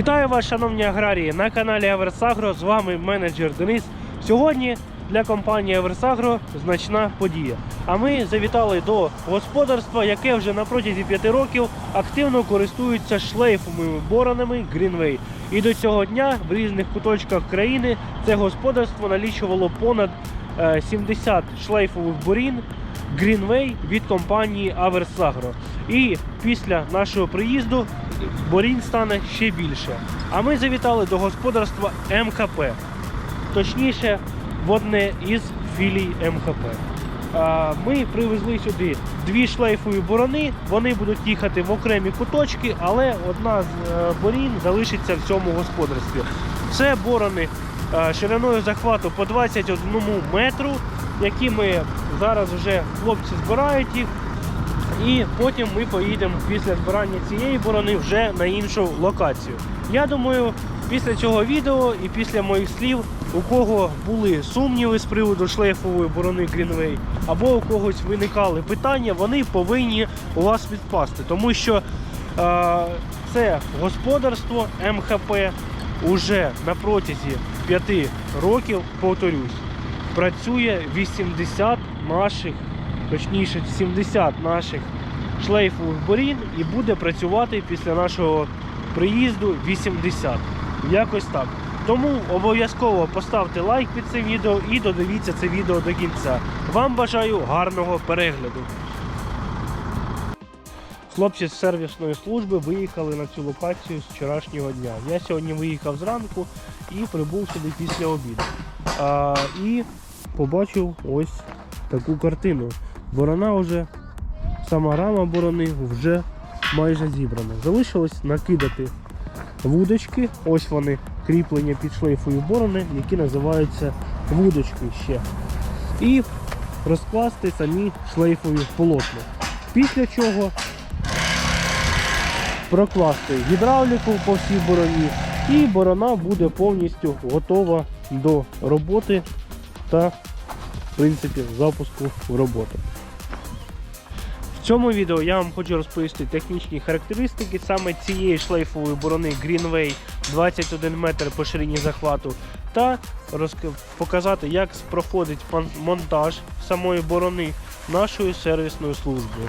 Вітаю вас, шановні аграрії, на каналі Аверсагро. З вами менеджер Денис. Сьогодні для компанії Аверсагро значна подія. А ми завітали до господарства, яке вже на протязі 5 років активно користується шлейфовими боронами Greenway. І до цього дня в різних куточках країни це господарство налічувало понад е, 70 шлейфових борін Greenway від компанії Аверсагро. І після нашого приїзду борінь стане ще більше. А ми завітали до господарства МХП, точніше, в одне із філій МХП. А, Ми привезли сюди дві шлейфові борони. Вони будуть їхати в окремі куточки, але одна з е, борін залишиться в цьому господарстві. Це борони е, шириною захвату по 21 метру, які ми зараз вже хлопці збирають їх. І потім ми поїдемо після збирання цієї борони вже на іншу локацію. Я думаю, після цього відео і після моїх слів, у кого були сумніви з приводу шлейфової борони Greenway, або у когось виникали питання, вони повинні у вас відпасти. Тому що е, це господарство МХП уже на протязі 5 років, повторюсь, працює 80 наших точніше 70 наших шлейфових борін і буде працювати після нашого приїзду 80. Якось так. Тому обов'язково поставте лайк під цим відео і додивіться це відео до кінця. Вам бажаю гарного перегляду. Хлопці з сервісної служби виїхали на цю локацію з вчорашнього дня. Я сьогодні виїхав зранку і прибув сюди після обіду. А, і побачив ось таку картину. Борона вже, сама рама борони вже майже зібрана. Залишилось накидати вудочки. Ось вони кріплення під шлейфою борони, які називаються вудочки ще. І розкласти самі шлейфові полотна. Після чого прокласти гідравліку по всій бороні, і борона буде повністю готова до роботи та в принципі запуску в роботу. Цьому відео я вам хочу розповісти технічні характеристики саме цієї шлейфової борони Greenway 21 метр по ширині захвату та показати, як проходить монтаж самої борони нашою сервісною службою.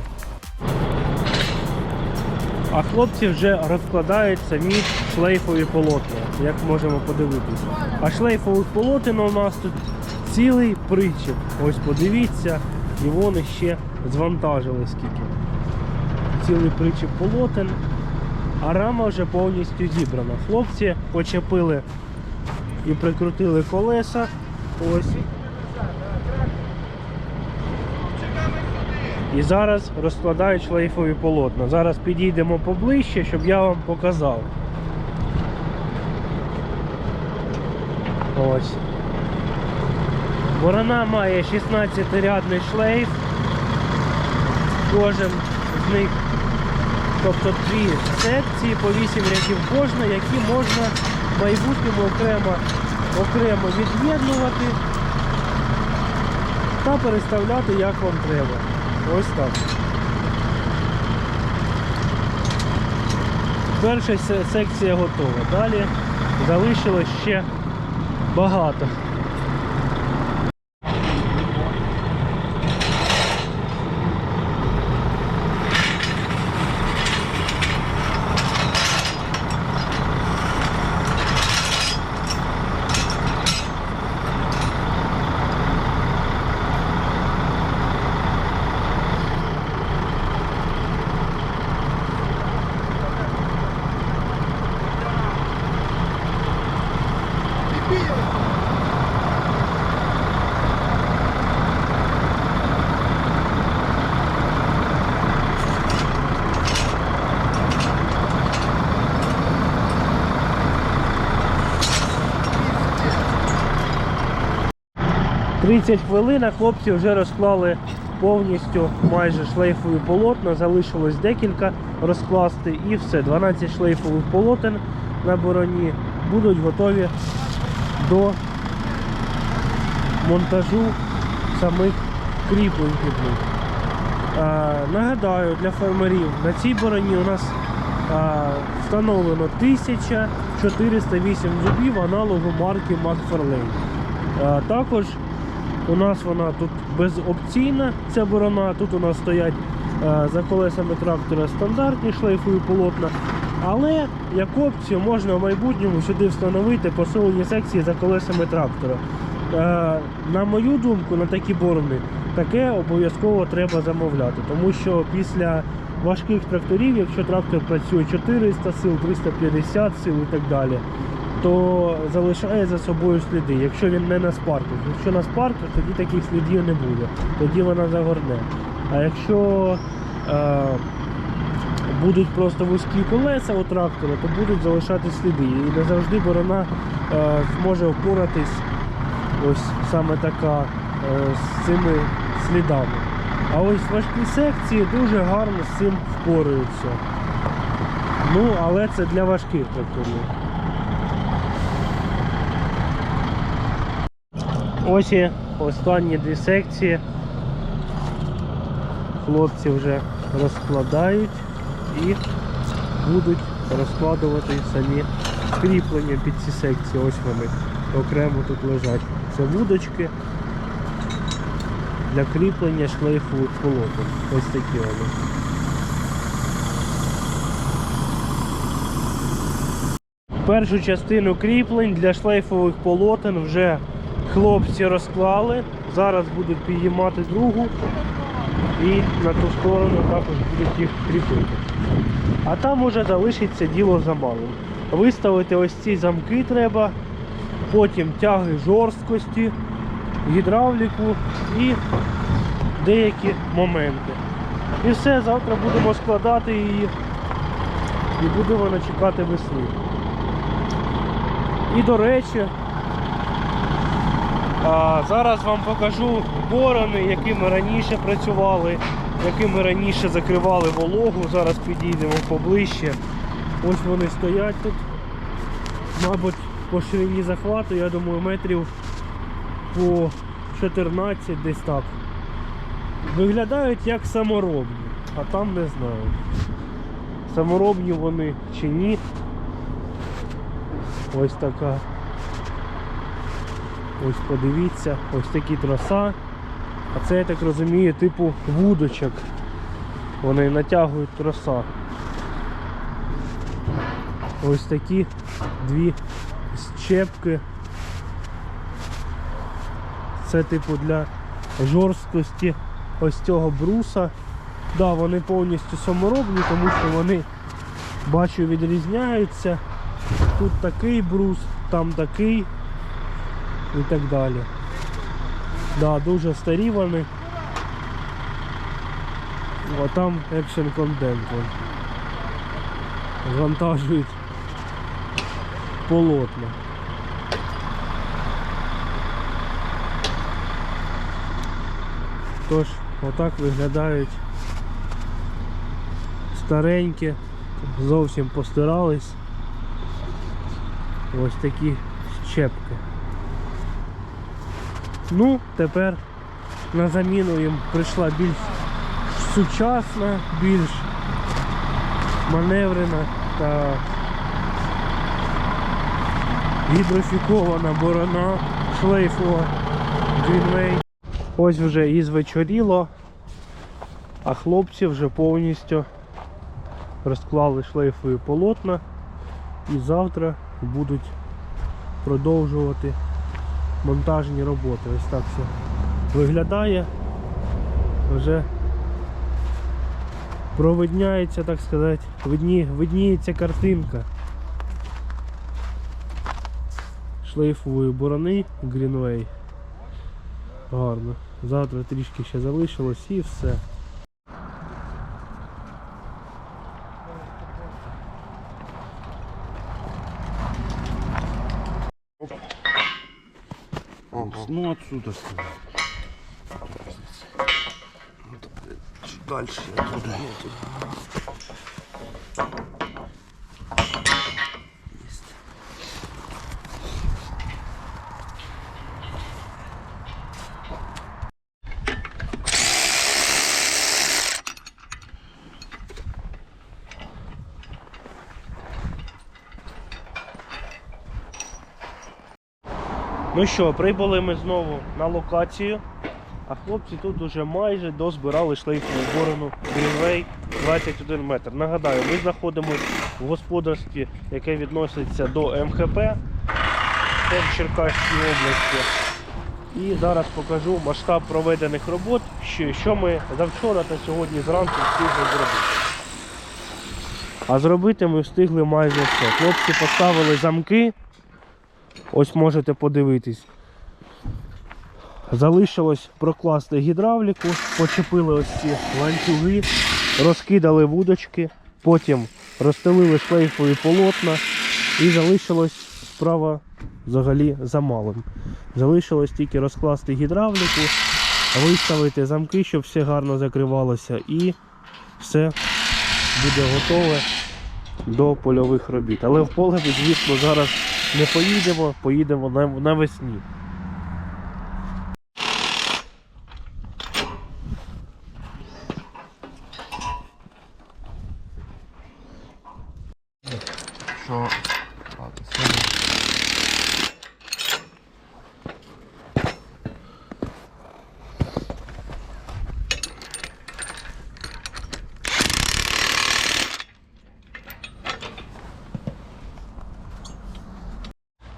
А хлопці вже розкладають самі шлейфові полотна, як можемо подивитися. А шлейфових полотен у нас тут цілий причіп. Ось подивіться, і вони ще звантажили скільки. Цілий причіп полотен, а рама вже повністю зібрана. Хлопці почепили і прикрутили колеса. Ось. І зараз розкладають шлейфові полотна. Зараз підійдемо поближче, щоб я вам показав. Ось. Ворона має 16-рядний шлейф. Кожен з них, тобто дві секції по 8 рядів кожна, які можна в майбутньому окремо, окремо від'єднувати та переставляти як вам треба. Ось так. Перша секція готова. Далі залишилось ще багато. – 30 хвилин, хлопці вже розклали повністю майже шлейфові полотна, залишилось декілька розкласти і все. 12 шлейфових полотен на бороні будуть готові до монтажу самих кріплень. Нагадаю, для фермерів на цій бороні у нас а, встановлено 1408 зубів аналогу марки Макфарлейн. А, також у нас вона тут безопційна, ця борона. Тут у нас стоять е, за колесами трактора стандартні шлейфові полотна. Але як опцію можна в майбутньому сюди встановити посилені секції за колесами трактора. Е, На мою думку, на такі борони таке обов'язково треба замовляти, тому що після важких тракторів, якщо трактор працює 400 сил, 350 сил і так далі, то залишає за собою сліди, якщо він не на спарках. Якщо на спарках, тоді таких слідів не буде, тоді вона загорне. А якщо е, будуть просто вузькі колеса у трактора, то будуть залишати сліди. І не завжди борона е, зможе впоратись ось саме така е, з цими слідами. А ось важкі секції дуже гарно з цим впораються. Ну, але це для важких тракторів. Ось останні дві секції. Хлопці вже розкладають і будуть розкладувати самі кріплення під ці секції. Ось вони окремо тут лежать. Це вудочки для кріплення шлейфових полотен. Ось такі вони. Першу частину кріплень для шлейфових полотен вже хлопці розклали. Зараз будуть підіймати другу і на ту сторону також будуть їх кріпити. А там уже залишиться діло за малим. Виставити ось ці замки треба, потім тяги жорсткості, гідравліку і деякі моменти. І все, завтра будемо складати її і буде вона чекати весни. І до речі, зараз вам покажу борони, якими раніше працювали, якими раніше закривали вологу. Зараз підійдемо поближче. Ось вони стоять тут. Мабуть, по ширині захвату, я думаю, метрів по 14 десь так. Виглядають як саморобні, а там не знаю. Саморобні вони чи ні. Ось така. Ось подивіться, ось такі троса. А це, я так розумію, типу вудочок. Вони натягують троса. Ось такі дві щепки. Це типу для жорсткості ось цього бруса. Да, вони повністю саморобні, тому що вони бачу відрізняються. Тут такий брус, там такий і так далі. Да, дуже старі вони. А там Action Content. вон. Звантажують полотна. Тож, отак виглядають старенькі, зовсім постирались. Ось такі щепки. Ну, тепер на заміну їм прийшла більш сучасна, більш маневрена та гідрофікована борона шлейфова Greenway. Ось вже і звечоріло, а хлопці вже повністю розклали шлейфові полотна і завтра будуть продовжувати монтажні роботи. Ось так все виглядає. Вже провидняється, так сказати, видні, видніється картинка шлейфової борони Greenway. Гарно. Завтра трішки ще залишилось і все. Ну отсюда сюда. Дальше оттуда. Ну що, прибули ми знову на локацію. А хлопці тут уже майже дозбирали шлейфову борону Greenway 21 метр. Нагадаю, ми знаходимося в господарстві, яке відноситься до МХП, в Черкаській області. І зараз покажу масштаб проведених робот, що ми завчора та сьогодні зранку встигли зробити. А зробити ми встигли майже все. Хлопці поставили замки. Ось можете подивитись. Залишилось прокласти гідравліку, почепили ось ці ланцюги, розкидали вудочки, потім розстелили шлейфові полотна і залишилось справа взагалі за малим. Залишилось тільки розкласти гідравліку, виставити замки, щоб все гарно закривалося, і все буде готове до польових робіт. Але в поле звісно, зараз не поїдемо, поїдемо навесні. Що? Ладно, сьогодні.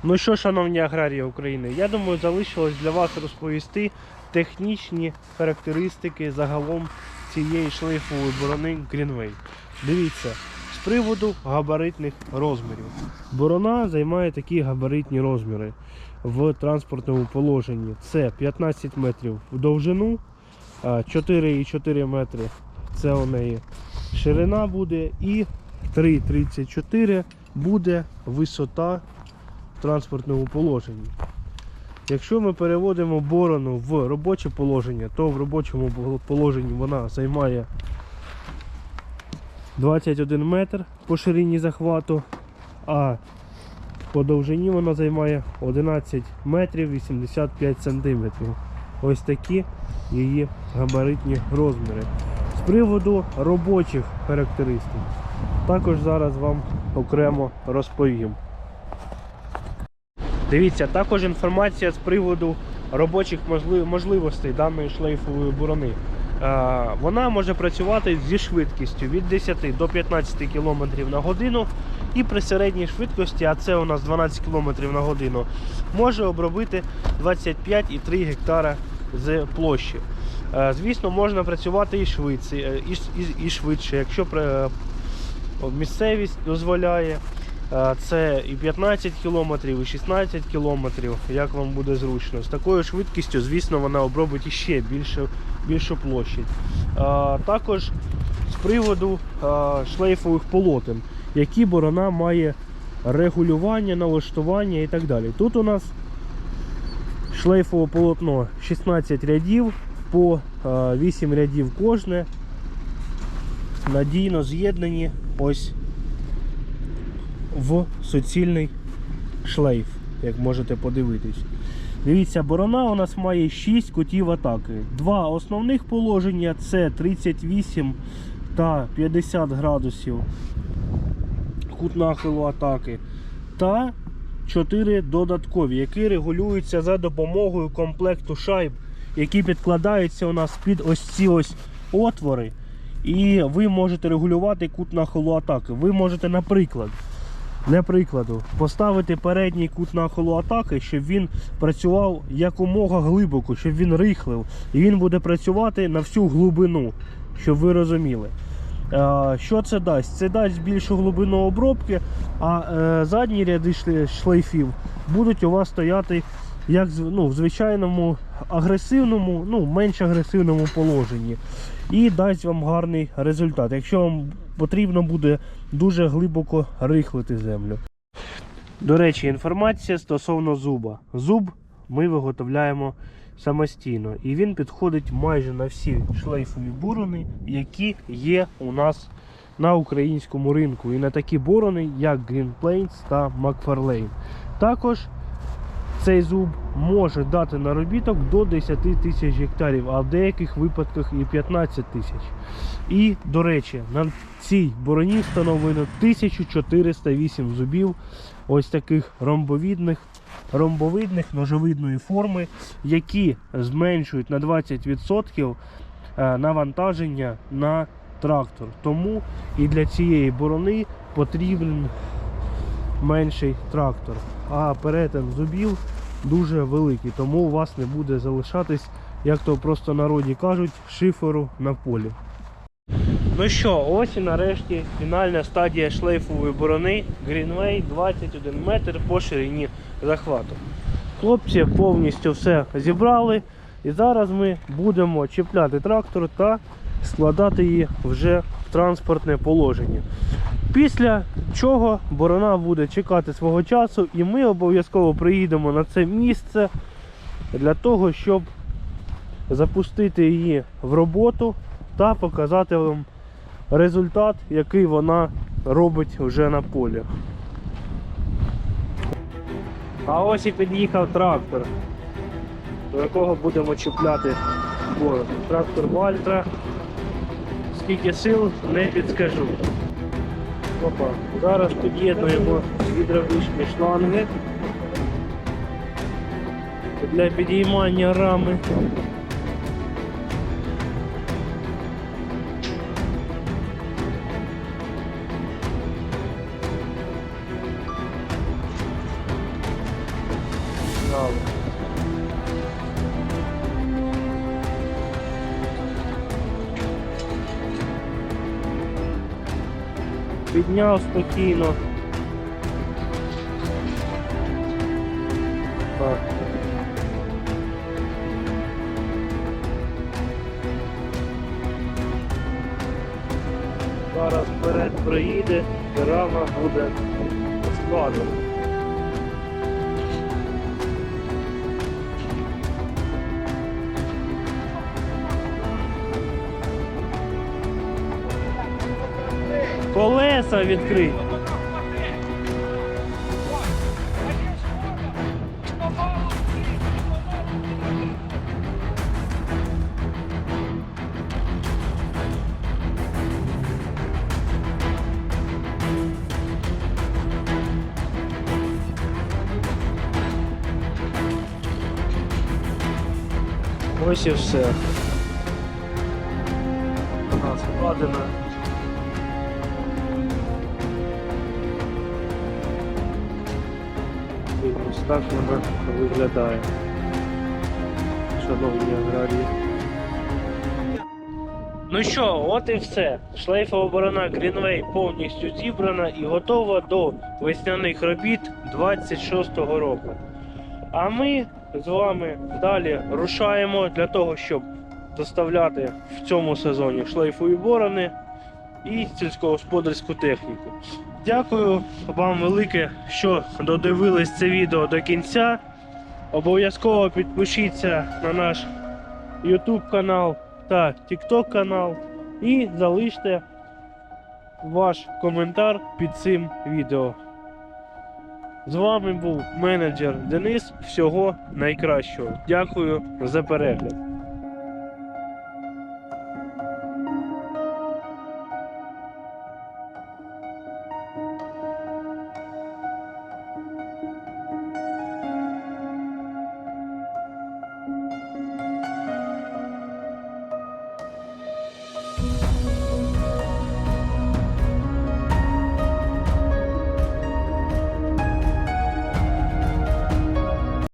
Ну що, шановні аграрії України, я думаю, залишилось для вас розповісти технічні характеристики загалом цієї шлейфової борони Greenway. Дивіться, з приводу габаритних розмірів. Борона займає такі габаритні розміри в транспортному положенні. Це 15 метрів в довжину, 4,4 метри це у неї ширина буде і 3,34 буде висота транспортному положенні. Якщо ми переводимо борону в робоче положення, то в робочому положенні вона займає 21 метр по ширині захвату, а по довжині вона займає 11 метрів 85 сантиметрів. Ось такі її габаритні розміри. З приводу робочих характеристик, також зараз вам окремо розповім. Дивіться, також інформація з приводу робочих можливостей даної шлейфової борони. Е, Вона може працювати зі швидкістю від 10 до 15 км на годину і при середній швидкості, а це у нас 12 км на годину, може обробити 25,3 гектара з площі. Е, Звісно, можна працювати і швидше, е, і, швидше, якщо місцевість дозволяє. Е, Це і 15 кілометрів, і 16 кілометрів, як вам буде зручно. З такою швидкістю, звісно, вона обробить іще більшу, більшу площадь. Е, Також з приводу е, шлейфових полотен, які борона має регулювання, налаштування і так далі. Тут у нас шлейфове полотно 16 рядів по е, 8 рядів кожне. Надійно з'єднані ось в суцільний шлейф, як можете подивитись. Дивіться, борона у нас має 6 кутів атаки. Два основних положення це 38 та 50 градусів кут нахилу атаки. Та 4 додаткові, які регулюються за допомогою комплекту шайб, які підкладаються у нас під ось ці ось отвори. І ви можете регулювати кут нахилу атаки. Ви можете, наприклад, для прикладу, поставити передній кут нахилу атаки, щоб він працював якомога глибоко, щоб він рихлив. І він буде працювати на всю глибину, щоб ви розуміли. Що це дасть? Це дасть більшу глибину обробки, а е, задні ряди шлейфів будуть у вас стояти як ну, в звичайному агресивному, ну, менш агресивному положенні. І дасть вам гарний результат. Якщо вам потрібно буде дуже глибоко рихлити землю. До речі, інформація стосовно зуба. Зуб ми виготовляємо самостійно, і він підходить майже на всі шлейфові борони, які є у нас на українському ринку. І на такі борони, як Green Plains та McFarlane. Також цей зуб може дати наробіток до 10 тисяч гектарів, а в деяких випадках і 15 тисяч. І, до речі, на цій бороні встановлено 1408 зубів, ось таких ромбовідних, ромбовидних ножовидної форми, які зменшують на 20% е, навантаження на трактор. Тому і для цієї борони потрібен менший трактор. А перетин зубів дуже великий, тому у вас не буде залишатись, як то просто народі кажуть, шиферу на полі. Ну що, ось і нарешті фінальна стадія шлейфової борони Greenway 21 метр по ширині захвату. Хлопці повністю все зібрали. І зараз ми будемо чіпляти трактор та складати її вже в транспортне положення. Після чого борона буде чекати свого часу, і ми обов'язково приїдемо на це місце для того, щоб запустити її в роботу та показати вам результат, який вона робить вже на полі. А ось і під'їхав трактор, до якого будемо чіпляти борону. Трактор Вальтра. Скільки сил не підскажу. Опа. Зараз під'єднуємо гідравлічні шланги для підіймання рами. Підняв спокійно. Колеса відкрить. Ось і все. Так вона виглядає. Шановні аграрії. Ну що, от і все. Шлейфова борона Greenway повністю зібрана і готова до весняних робіт 26-го року. А ми з вами далі рушаємо для того, щоб доставляти в цьому сезоні шлейфові борони і сільськогосподарську техніку. Дякую вам велике, що додивились це відео до кінця. Обов'язково підпишіться на наш YouTube канал та TikTok канал і залиште ваш коментар під цим відео. З вами був менеджер Денис. Всього найкращого. Дякую за перегляд.